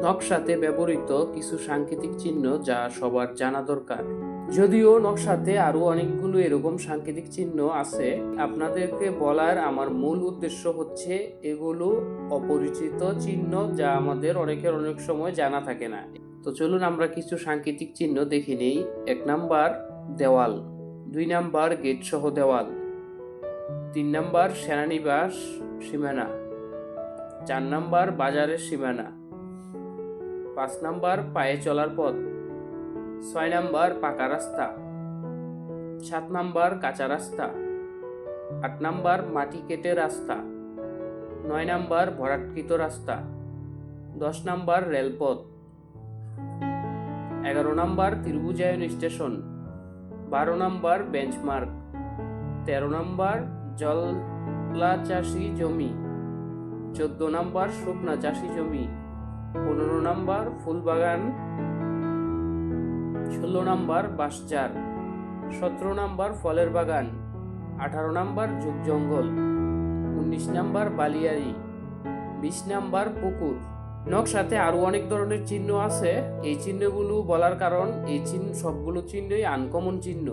নকশাতে ব্যবহৃত কিছু সাংকেতিক চিহ্ন যা সবার জানা দরকার। যদিও নকশাতে আরও অনেকগুলো এরকম সাংকেতিক চিহ্ন আছে, আপনাদেরকে বলার আমার মূল উদ্দেশ্য হচ্ছে এগুলো অপরিচিত চিহ্ন যা আমাদের অনেকের অনেক সময় জানা থাকে না। তো চলুন আমরা কিছু সাংকেতিক চিহ্ন দেখে নেই। এক নাম্বার, দেওয়াল। দুই নাম্বার গেট সহ দেওয়াল। তিন নাম্বার, সেনানিবাস সীমানা। চার নাম্বার, বাজারের সীমানা। পাঁচ নাম্বার পায়ে চলার পথ, ছয় নাম্বার পাকা রাস্তা, সাত নাম্বার কাঁচা রাস্তা, আট নাম্বার মাটি কেটে রাস্তা, নয় নাম্বার ভরাটকৃত রাস্তা, দশ নাম্বার রেলপথ, এগারো নাম্বার ত্রিভুজায়ন স্টেশন, বারো নাম্বার বেঞ্চমার্ক, তেরো নাম্বার জলা চাষি জমি, চোদ্দ নাম্বার শুকনা চাষি জমি পনেরো নাম্বার, ফুলবাগান, ষোলো নাম্বার বাঁশঝার সতেরো নাম্বার, ফলের বাগান, আঠারো নাম্বার, যুগ জঙ্গল, উনিশ নাম্বার, বালিয়ারি, বিশ নাম্বার, পুকুর। নকশাতে আরও অনেক ধরনের চিহ্ন আছে। এই চিহ্নগুলো বলার কারণ, এই চিহ্ন সবগুলো চিহ্নই আনকমন চিহ্ন।